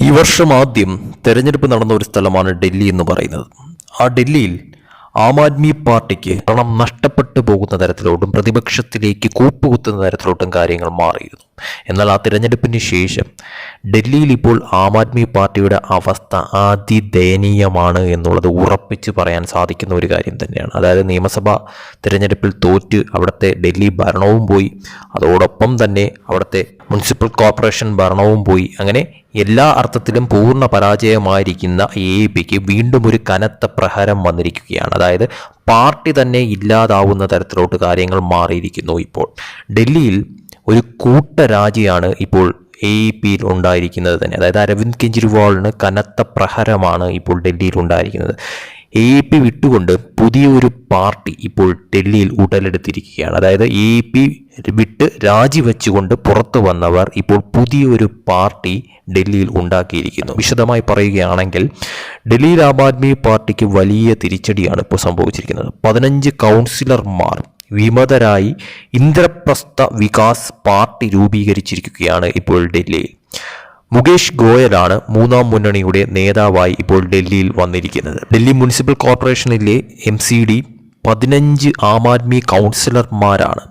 ഈ വർഷം ആദ്യം തെരഞ്ഞെടുപ്പ് നടന്ന ഒരു സ്ഥലമാണ് ഡൽഹി എന്ന് പറയുന്നത്. ആ ഡൽഹിയിൽ ആം ആദ്മി പാർട്ടിക്ക് പണം നഷ്ടപ്പെട്ടു പോകുന്ന തരത്തിലോട്ടും പ്രതിപക്ഷത്തിലേക്ക് കൂപ്പുകുത്തുന്ന തരത്തിലോട്ടും കാര്യങ്ങൾ മാറിയിരുന്നു. എന്നാൽ ആ തിരഞ്ഞെടുപ്പിന് ശേഷം ഡൽഹിയിൽ ഇപ്പോൾ ആം ആദ്മി പാർട്ടിയുടെ അവസ്ഥ അതിദയനീയമാണ് എന്നുള്ളത് ഉറപ്പിച്ച് പറയാൻ സാധിക്കുന്ന ഒരു കാര്യം തന്നെയാണ്. അതായത് നിയമസഭാ തിരഞ്ഞെടുപ്പിൽ തോറ്റ് അവിടുത്തെ ഡൽഹി ഭരണവും പോയി അതോടൊപ്പം തന്നെ അവിടുത്തെ മുനിസിപ്പൽ കോർപ്പറേഷൻ ഭരണവും പോയി അങ്ങനെ എല്ലാ അർത്ഥത്തിലും പൂർണ പരാജയമായിരിക്കുന്ന എ പിക്ക് വീണ്ടും ഒരു കനത്ത പ്രഹരം വന്നിരിക്കുകയാണ്. അതായത് പാർട്ടി തന്നെ ഇല്ലാതാവുന്ന തരത്തിലോട്ട് കാര്യങ്ങൾ മാറിയിരിക്കുന്നു ഇപ്പോൾ. ഡൽഹിയിൽ ഒരു കൂട്ടരാജിയാണ് ഇപ്പോൾ എ പിയിൽ ഉണ്ടായിരിക്കുന്നത് തന്നെ. അതായത് അരവിന്ദ് കെജ്രിവാളിന് കനത്ത പ്രഹരമാണ് ഇപ്പോൾ ഡൽഹിയിൽ ഉണ്ടായിരിക്കുന്നത്. എ പി വിട്ടുകൊണ്ട് പുതിയൊരു പാർട്ടി ഇപ്പോൾ ഡൽഹിയിൽ ഉടലെടുത്തിരിക്കുകയാണ്. അതായത് എ പി വിട്ട് രാജിവെച്ചുകൊണ്ട് പുറത്തു വന്നവർ ഇപ്പോൾ പുതിയൊരു പാർട്ടി ഡൽഹിയിൽ ഉണ്ടാക്കിയിരിക്കുന്നു. വിശദമായി പറയുകയാണെങ്കിൽ ഡൽഹി ആം പാർട്ടിക്ക് വലിയ തിരിച്ചടിയാണ് ഇപ്പോൾ സംഭവിച്ചിരിക്കുന്നത്. പതിനഞ്ച് കൗൺസിലർമാർ വിമതരായി ഇന്ദ്രപ്രസ്ഥ വികാസ് പാർട്ടി രൂപീകരിച്ചിരിക്കുകയാണ് ഇപ്പോൾ ഡൽഹിയിൽ. മുകേഷ് ഗോയലാണ് മൂന്നാം മുന്നണിയുടെ നേതാവായി ഇപ്പോൾ ഡൽഹിയിൽ വന്നിരിക്കുന്നത്. ഡൽഹി മുനിസിപ്പൽ കോർപ്പറേഷനിലെ എം സി ഡി പതിനഞ്ച് ആം ആദ്മി കൗൺസിലർമാരാണ്.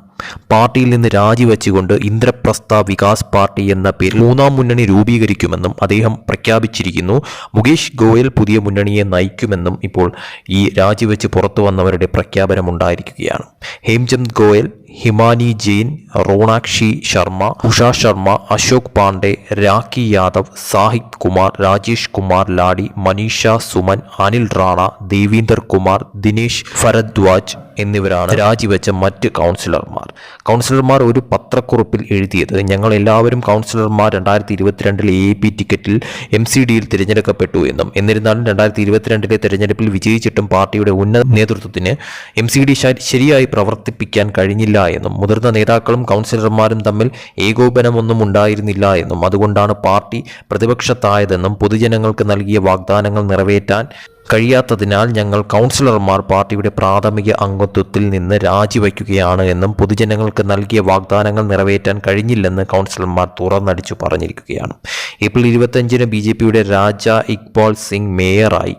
പാർട്ടിയിൽ നിന്ന് രാജിവെച്ചുകൊണ്ട് ഇന്ദ്രപ്രസ്ഥ വികാസ് പാർട്ടി എന്ന പേരിൽ മൂന്നാം മുന്നണി രൂപീകരിക്കുമെന്നും അദ്ദേഹം പ്രഖ്യാപിച്ചിരിക്കുന്നു. മുകേഷ് ഗോയൽ പുതിയ മുന്നണിയെ നയിക്കുമെന്നും ഇപ്പോൾ ഈ രാജിവെച്ച് പുറത്തു വന്നവരുടെ പ്രഖ്യാപനമുണ്ടായിരിക്കുകയാണ്. ഹേംചന്ദ് ഗോയൽ ഹിമാനി ജെയിൻ റോണാക്ഷി ശർമ്മ ഉഷ ശർമ്മ അശോക് പാണ്ഡെ രാഖി യാദവ് സാഹിബ് കുമാർ രാജേഷ് കുമാർ ലാഡി മനീഷ സുമൻ അനിൽ റാണ ദേവീന്ദർ കുമാർ ദിനേശ് ഫരദ്വാജ് എന്നിവരാണ് രാജിവെച്ച മറ്റ് കൗൺസിലർമാർ. കൗൺസിലർമാർ ഒരു പത്രക്കുറിപ്പിൽ എഴുതിയത് ഞങ്ങൾ എല്ലാവരും കൗൺസിലർമാർ രണ്ടായിരത്തി ഇരുപത്തിരണ്ടിലെ എ പി ടിക്കറ്റിൽ എം സി ഡിയിൽ തിരഞ്ഞെടുക്കപ്പെട്ടു എന്നും എന്നിരുന്നാലും രണ്ടായിരത്തി ഇരുപത്തിരണ്ടിലെ തിരഞ്ഞെടുപ്പിൽ വിജയിച്ചിട്ടും പാർട്ടിയുടെ ഉന്നത നേതൃത്വത്തിന് എം സി ഡി ശരിയായി പ്രവർത്തിപ്പിക്കാൻ കഴിഞ്ഞില്ല എന്നും മുതിർന്ന നേതാക്കളും കൗൺസിലർമാരും തമ്മിൽ ഏകോപനമൊന്നും ഉണ്ടായിരുന്നില്ല എന്നും അതുകൊണ്ടാണ് പാർട്ടി പ്രതിപക്ഷത്തായതെന്നും പൊതുജനങ്ങൾക്ക് നൽകിയ വാഗ്ദാനങ്ങൾ നിറവേറ്റാൻ കഴിയാത്തതിനാൽ ഞങ്ങൾ കൗൺസിലർമാർ പാർട്ടിയുടെ പ്രാഥമിക അംഗത്വത്തിൽ നിന്ന് രാജിവയ്ക്കുകയാണ് എന്നും പൊതുജനങ്ങൾക്ക് നൽകിയ വാഗ്ദാനങ്ങൾ നിറവേറ്റാൻ കഴിഞ്ഞില്ലെന്ന് കൗൺസിലർമാർ തുറന്നടിച്ചു പറഞ്ഞിരിക്കുകയാണ്. ഏപ്രിൽ ഇരുപത്തഞ്ചിന് ബി ജെ പിയുടെ രാജ ഇക്ബാൽ സിംഗ് മേയറായി.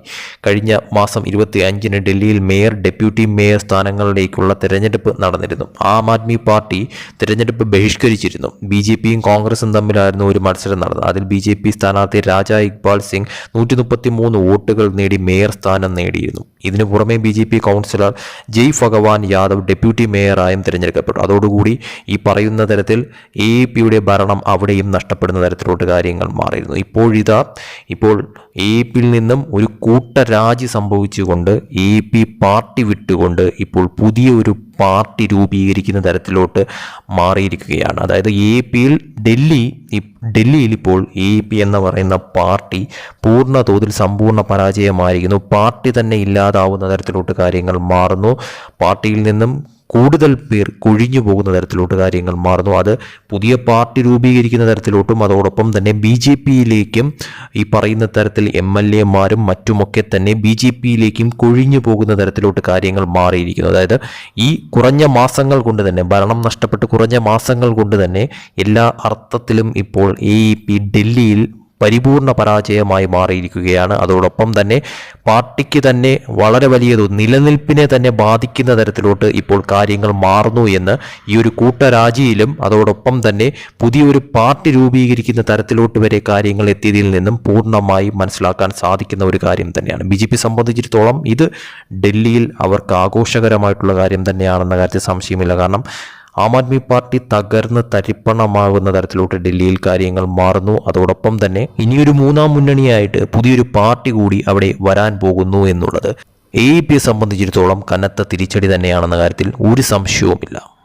കഴിഞ്ഞ മാസം ഇരുപത്തി അഞ്ചിന് ഡൽഹിയിൽ മേയർ ഡെപ്യൂട്ടി മേയർ സ്ഥാനങ്ങളിലേക്കുള്ള തെരഞ്ഞെടുപ്പ് നടന്നിരുന്നു. ആം ആദ്മി പാർട്ടി തെരഞ്ഞെടുപ്പ് ബഹിഷ്കരിച്ചിരുന്നു. ബി ജെ പിയും കോൺഗ്രസും തമ്മിലായിരുന്നു ഒരു മത്സരം നടന്നത്. അതിൽ ബി ജെ പി സ്ഥാനാർത്ഥി രാജ ഇക്ബാൽ സിംഗ് നൂറ്റി മുപ്പത്തി മൂന്ന് വോട്ടുകൾ നേടി മേയർ സ്ഥാനം നേടിയിരുന്നു. ഇതിനു പുറമെ B J P councillor Jai Bhagwan Yadav deputy മേയറായും തിരഞ്ഞെടുക്കപ്പെട്ടു. അതോടുകൂടി ഈ പറയുന്ന തരത്തിൽ എ പിയുടെ ഭരണം അവിടെയും നഷ്ടപ്പെടുന്ന തരത്തിലോട്ട് കാര്യങ്ങൾ മാറിയിരുന്നു. ഇപ്പോഴിതാ ഇപ്പോൾ എ പിയിൽ നിന്നും ഒരു കൂട്ടരാജി സംഭവിച്ചുകൊണ്ട് എ പി പാർട്ടി വിട്ടുകൊണ്ട് ഇപ്പോൾ പുതിയ ഒരു പാർട്ടി രൂപീകരിക്കുന്ന തരത്തിലോട്ട് മാറിയിരിക്കുകയാണ്. അതായത് എ പിയിൽ ഡൽഹി ഡൽഹിയിൽ ഇപ്പോൾ എ പി എന്ന് പറയുന്ന പാർട്ടി പൂർണ തോതിൽ സമ്പൂർണ പരാജയമായിരിക്കുന്നു. പാർട്ടി തന്നെ ഇല്ലാതാവുന്ന തരത്തിലോട്ട് കാര്യങ്ങൾ മാറുന്നു. പാർട്ടിയിൽ നിന്നും കൂടുതൽ പേർ കൊഴിഞ്ഞു പോകുന്ന തരത്തിലോട്ട് കാര്യങ്ങൾ മാറുന്നു. അത് പുതിയ പാർട്ടി രൂപീകരിക്കുന്ന തരത്തിലോട്ടും അതോടൊപ്പം തന്നെ ബി ജെ പിയിലേക്കും ഈ പറയുന്ന തരത്തിൽ എം എൽ എമാരും മറ്റുമൊക്കെ തന്നെ ബി ജെ പിയിലേക്കും കൊഴിഞ്ഞു പോകുന്ന തരത്തിലോട്ട് കാര്യങ്ങൾ മാറിയിരിക്കുന്നു. അതായത് ഈ കുറഞ്ഞ മാസങ്ങൾ കൊണ്ട് തന്നെ ഭരണം നഷ്ടപ്പെട്ട് കുറഞ്ഞ മാസങ്ങൾ കൊണ്ട് തന്നെ എല്ലാ അർത്ഥത്തിലും ഇപ്പോൾ പി ഡൽഹിയിൽ പരിപൂർണ പരാജയമായി മാറിയിരിക്കുകയാണ്. അതോടൊപ്പം തന്നെ പാർട്ടിക്ക് തന്നെ വളരെ വലിയതോ നിലനിൽപ്പിനെ തന്നെ ബാധിക്കുന്ന തരത്തിലോട്ട് ഇപ്പോൾ കാര്യങ്ങൾ മാറുന്നു എന്ന് ഈ ഒരു കൂട്ടരാജിയിലും അതോടൊപ്പം തന്നെ പുതിയൊരു പാർട്ടി രൂപീകരിക്കുന്ന തരത്തിലോട്ട് വരെ കാര്യങ്ങൾ എത്തിയതിൽ നിന്നും പൂർണമായി മനസ്സിലാക്കാൻ സാധിക്കുന്ന ഒരു കാര്യം തന്നെയാണ്. ബി ജെ പി സംബന്ധിച്ചിടത്തോളം ഇത് ഡൽഹിയിൽ അവർക്ക് ആഘോഷകരമായിട്ടുള്ള കാര്യം തന്നെയാണെന്ന കാര്യത്തിൽ സംശയമില്ല. കാരണം ആം ആദ്മി പാർട്ടി തകർന്ന് തരിപ്പണമാകുന്ന തരത്തിലോട്ട് ഡൽഹിയിൽ കാര്യങ്ങൾ മാറുന്നു. അതോടൊപ്പം തന്നെ ഇനിയൊരു മൂന്നാം മുന്നണിയായിട്ട് പുതിയൊരു പാർട്ടി കൂടി അവിടെ വരാൻ പോകുന്നു എന്നുള്ളത്. എ ഇ പിയെ സംബന്ധിച്ചിടത്തോളം കനത്ത തിരിച്ചടി തന്നെയാണെന്ന കാര്യത്തിൽ ഒരു സംശയവുമില്ല.